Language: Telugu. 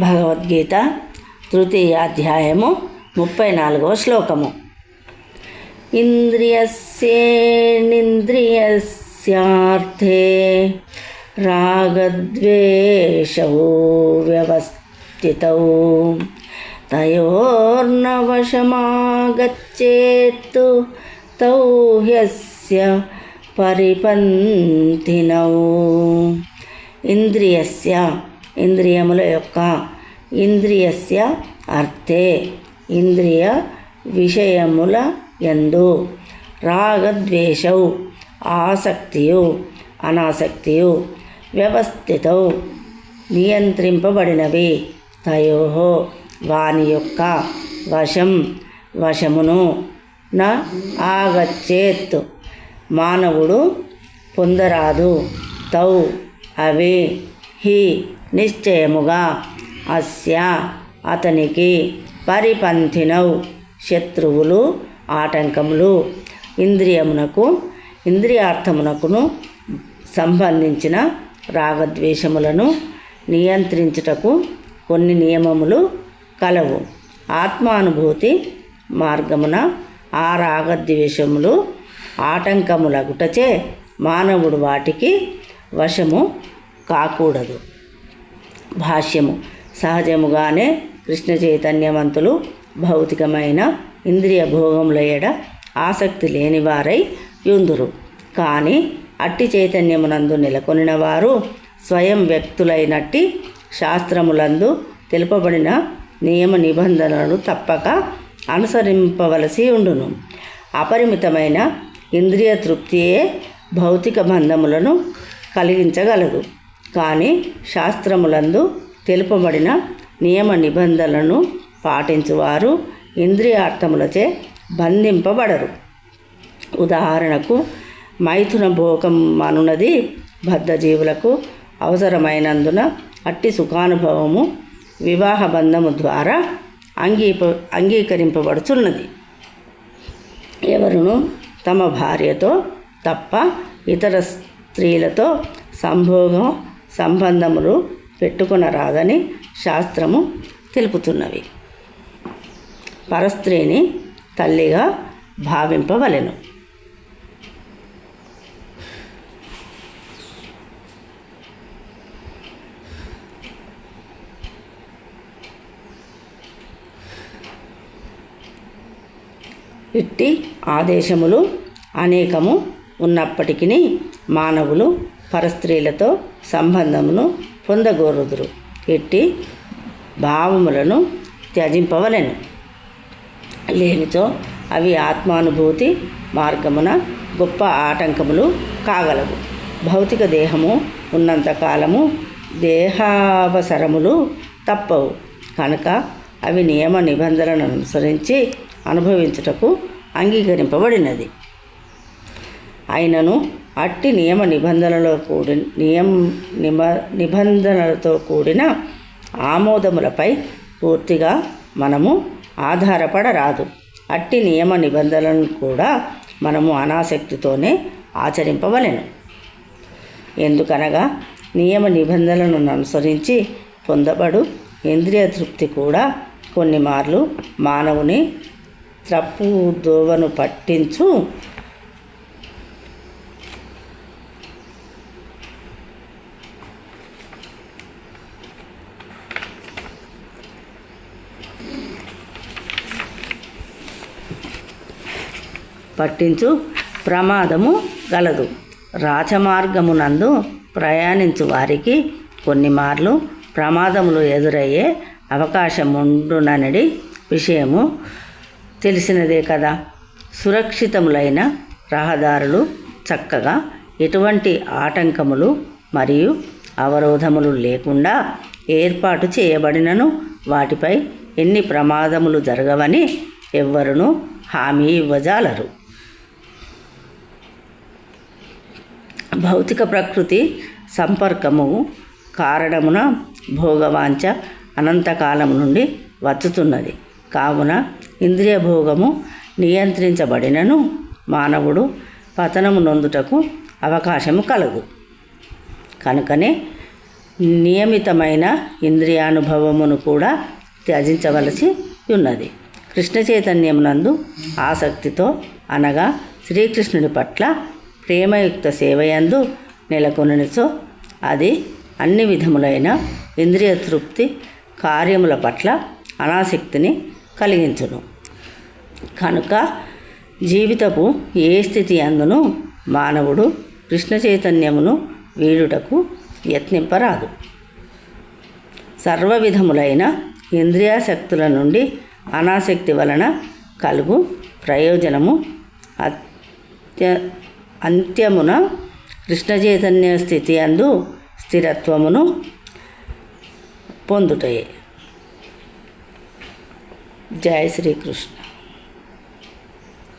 భగవద్గీత తృతీయ అధ్యాయము ముప్పై నాలుగవ శ్లోకము. ఇంద్రియస్యేంద్రియస్యార్థే రాగద్వేషౌ వ్యవస్థితౌ తయోర్నవశమాగచ్చేత్తు తౌ హ్యస్య పరిపంతినౌ ఇంద్రియస్య ఇంద్రియముల యొక్క ఇంద్రియస్య అర్థే. ఇంద్రియ విషయముల ఎందు రాగద్వేషౌ ఆసక్తియు అనాసక్తియు వ్యవస్థితౌ నియంత్రింపబడినవి. తయో వాని యొక్క వశం వశమును న ఆగచ్చేత్. మానవుడు పొందరాదు. తౌ అవి. హి నిశ్చయముగా అస్య అతనికి పరిపంథినౌ శత్రువులు ఆటంకములు ఇంద్రియమునకు ఇంద్రియార్థమునకును సంబంధించిన రాగద్వేషములను నియంత్రించుటకు కొన్ని నియమములు కలవు. ఆత్మానుభూతి మార్గమున ఆ రాగద్వేషములు ఆటంకములగుటచే మానవుడు వాటికి వశము కాకూడదు. భాష్యము. సహజముగానే కృష్ణ చైతన్యవంతులు భౌతికమైన ఇంద్రియ భోగముల ఎడ ఆసక్తి లేనివారై యుందురు. కానీ అట్టి చైతన్యమునందు నెలకొనిన వారు స్వయం వ్యక్తులైనట్టి శాస్త్రములందు తెలుపబడిన నియమ నిబంధనలను తప్పక అనుసరింపవలసి ఉండును. అపరిమితమైన ఇంద్రియ తృప్తియే భౌతిక బంధములను కలిగించగలదు. కానీ శాస్త్రములందు తెలుపబడిన నియమ నిబంధనలను పాటించువారు ఇంద్రియార్థములచే బంధింపబడరు. ఉదాహరణకు మైథున భోగం అనున్నది బద్ధజీవులకు అవసరమైనందున అట్టి సుఖానుభవము వివాహ బంధము ద్వారా అంగీప అంగీకరింపబడుచున్నది. ఎవరును తమ భార్యతో తప్ప ఇతర స్త్రీలతో సంభోగం సంబంధములు పెట్టుకునరాదని శాస్త్రము తెలుపుతున్నవి. పరస్త్రీని తల్లిగా భావింపవలెను. ఇట్టి ఆదేశములు అనేకము ఉన్నప్పటికీ మానవులు పరస్త్రీలతో సంబంధమును పొందగోరుదురు. ఎట్టి భావములను త్యజింపవలెను. లేనిచో అవి ఆత్మానుభూతి మార్గమున గొప్ప ఆటంకములు కాగలవు. భౌతిక దేహము ఉన్నంతకాలము దేహావసరములు తప్పవు. కనుక అవి నియమ నిబంధనలను అనుసరించి అనుభవించుటకు అంగీకరింపబడినది. అయినను అట్టి నియమ నిబంధనలో కూడి నియమ నిబ నిబంధనలతో కూడిన ఆమోదములపై పూర్తిగా మనము ఆధారపడరాదు. అట్టి నియమ నిబంధనలను కూడా మనము అనాసక్తితోనే ఆచరింపవలెను. ఎందుకనగా నియమ నిబంధనలను అనుసరించి పొందబడు ఇంద్రియ తృప్తి కూడా కొన్ని మార్లు మానవుని త్రప్పు దోవను పట్టించు పట్టించు ప్రమాదము గలదు. రాచమార్గమునందు ప్రయాణించు వారికి కొన్ని మార్లు ప్రమాదములు ఎదురయ్యే అవకాశం ఉండుననడి విషయము తెలిసినదే కదా. సురక్షితములైన రహదారులు చక్కగా ఎటువంటి ఆటంకములు మరియు అవరోధములు లేకుండా ఏర్పాటు చేయబడినను వాటిపై ఎన్ని ప్రమాదములు జరగవని ఎవ్వరునూ హామీ ఇవ్వజాలరు. భౌతిక ప్రకృతి సంపర్కము కారణమున భోగవాంఛ అనంతకాలం నుండి వచ్చుతున్నది. కావున ఇంద్రియ భోగము నియంత్రించబడినను మానవుడు పతనము నొందుటకు అవకాశము కలదు. కనుకనే నియమితమైన ఇంద్రియానుభవమును కూడా త్యజించవలసి ఉన్నది. కృష్ణ చైతన్యమునందు ఆసక్తితో అనగా శ్రీకృష్ణుడి పట్ల ప్రేమయుక్త సేవయందు నెలకొననిచో అది అన్ని విధములైన ఇంద్రియ తృప్తి కార్యముల పట్ల అనాసక్తిని కలిగించును. కనుక జీవితపు ఏ స్థితి అందును మానవుడు కృష్ణ చైతన్యమును వీడుటకు యత్నింపరాదు. సర్వ విధములైన ఇంద్రియాశక్తుల నుండి అనాసక్తి వలన కలుగు ప్రయోజనము అత్య అంత్యమున కృష్ణ చైతన్య స్థితి అందు స్థిరత్వమును పొందుటయే. జయ శ్రీకృష్ణ.